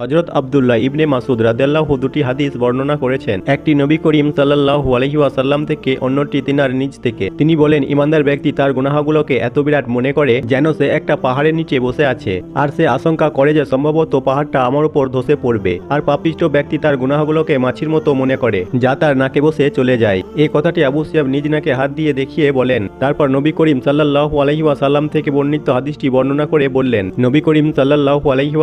হজরত আবদুল্লাহ ইবনে মাসুদ রাদেল্লাহু দুটি হাদিস বর্ণনা করেছেন। একটি নবী করিম সাল্লাল্লাহু আলহি ওয়াসাল্লাম থেকে, অন্যটি তিনার নিজ থেকে। তিনি বলেন, ইমানদার ব্যক্তি তার গুনাহগুলোকে এত বিরাট মনে করে যেন সে একটা পাহাড়ের নিচে বসে আছে, আর সে আশঙ্কা করে যে সম্ভবত পাহাড়টা আমার উপর ধসে পড়বে। আর পাপিষ্ট ব্যক্তি তার গুনাহাগুলোকে মাছির মতো মনে করে, যা তার নাকে বসে চলে যায়। এই কথাটি আবু সিয়াব নিজ নাকে হাত দিয়ে দেখিয়ে বলেন। তারপর নবী করিম সাল্লাল্লাহু আলহি ওয়াসাল্লাম থেকে বর্ণিত হাদিসটি বর্ণনা করে বললেন, নবী করিম সাল্লাল্লাহু আলহি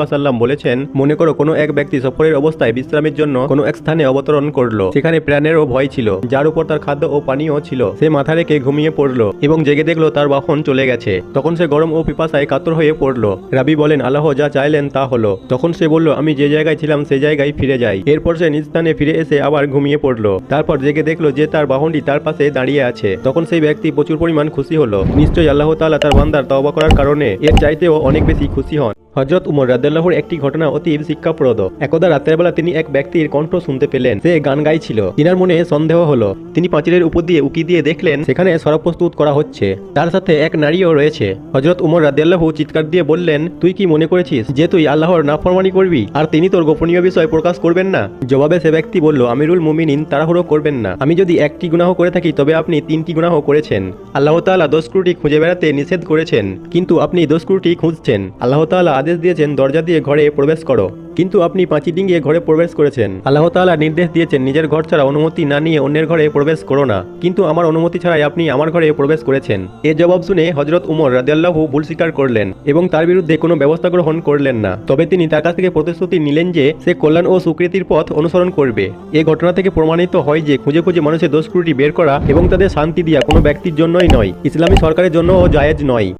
বলেছেন, মনে করো কোনো এক ব্যক্তি সফরের অবস্থায় বিশ্রামের জন্য কোনো এক স্থানে অবতরণ করল। সেখানে প্রাণেরও ভয় ছিল, যার উপর তার খাদ্য ও পানীয় ছিল। সে মাথা রেখে ঘুমিয়ে পড়ল এবং জেগে দেখল তার বাহন চলে গেছে। তখন সে গরম ও পিপাসায় কাতর হয়ে পড়ল। রাবি বলেন, আল্লাহ যা চাইলেন তা হলো। তখন সে বলল, আমি যে জায়গায় ছিলাম সে জায়গায় ফিরে যাই। এরপর সে নিজ স্থানে ফিরে এসে আবার ঘুমিয়ে পড়ল। তারপর জেগে দেখল যে তার বাহনটি তার পাশে দাঁড়িয়ে আছে। তখন সেই ব্যক্তি প্রচুর পরিমাণ খুশি হলো। নিশ্চয়ই আল্লাহ তাআলা তার বান্দার তওবা করার কারণে এর চাইতেও অনেক বেশি খুশি হন। হজরত উমর রাদ্দাল্লাহর একটি ঘটনা অতি শিক্ষাপ্রদ। একদা রাতের বেলা তিনি এক ব্যক্তির কণ্ঠ শুনতে পেলেন। সে গান গাইছিল। তিনার মনে সন্দেহ হলো। তিনি পাঁচিলের উপর দিয়ে উকি দিয়ে দেখলেন সেখানে সরব প্রস্তুত করা হচ্ছে। তার সাথে এক নারীও রয়েছে। হজরত উমর রাদ্দাল্লাহু চিৎকার দিয়ে বললেন, তুই কি মনে করেছিস যে তুই আল্লাহর নাফরমানি করবি? আর তিনি তোর গোপনীয় বিষয় প্রকাশ করবেন না? জবাবে সে ব্যক্তি বলল, আমিরুল মুমিনিন, তাড়াহুড়ো করবেন না। আমি যদি একটি গুনাহ করে থাকি, তবে আপনি তিনটি গুনাহ করেছেন। আল্লাহ তাআলা দোষক্রুটি খুঁজে বেড়াতে নিষেধ করেছেন। কিন্তু আপনি দোষক্রুটি খুঁজছেন। আল্লাহ তাআলা আদেশ দিয়েছেন, দরজা দিয়ে ঘরে প্রবেশ করো। কিন্তু আপনি পাঁচি ডিঙ্গিয়ে ঘরে প্রবেশ করেছেন। আল্লাহ তাআলা নির্দেশ দিয়েছেন, নিজের ঘর ছাড়া অনুমতি না নিয়ে অন্যের ঘরে প্রবেশ করো না। কিন্তু আমার অনুমতি ছাড়াই আপনি আমার ঘরে প্রবেশ করেছেন। এ জবাব শুনে হজরত উমর রাদিয়াল্লাহু ভুল স্বীকার করলেন এবং তার বিরুদ্ধে কোনো ব্যবস্থা গ্রহণ করলেন না। তবে তিনি তার কাছ থেকে প্রতিশ্রুতি নিলেন যে সে কল্যাণ ও সুকৃতির পথ অনুসরণ করবে। এ ঘটনা থেকে প্রমাণিত হয় যে খুঁজে খুঁজে মানুষের দোষক্রুটি বের করা এবং তাদের শান্তি দেওয়া কোনো ব্যক্তির জন্যই নয়। ইসলামী সরকারের জন্য ও জায়েজ নয়।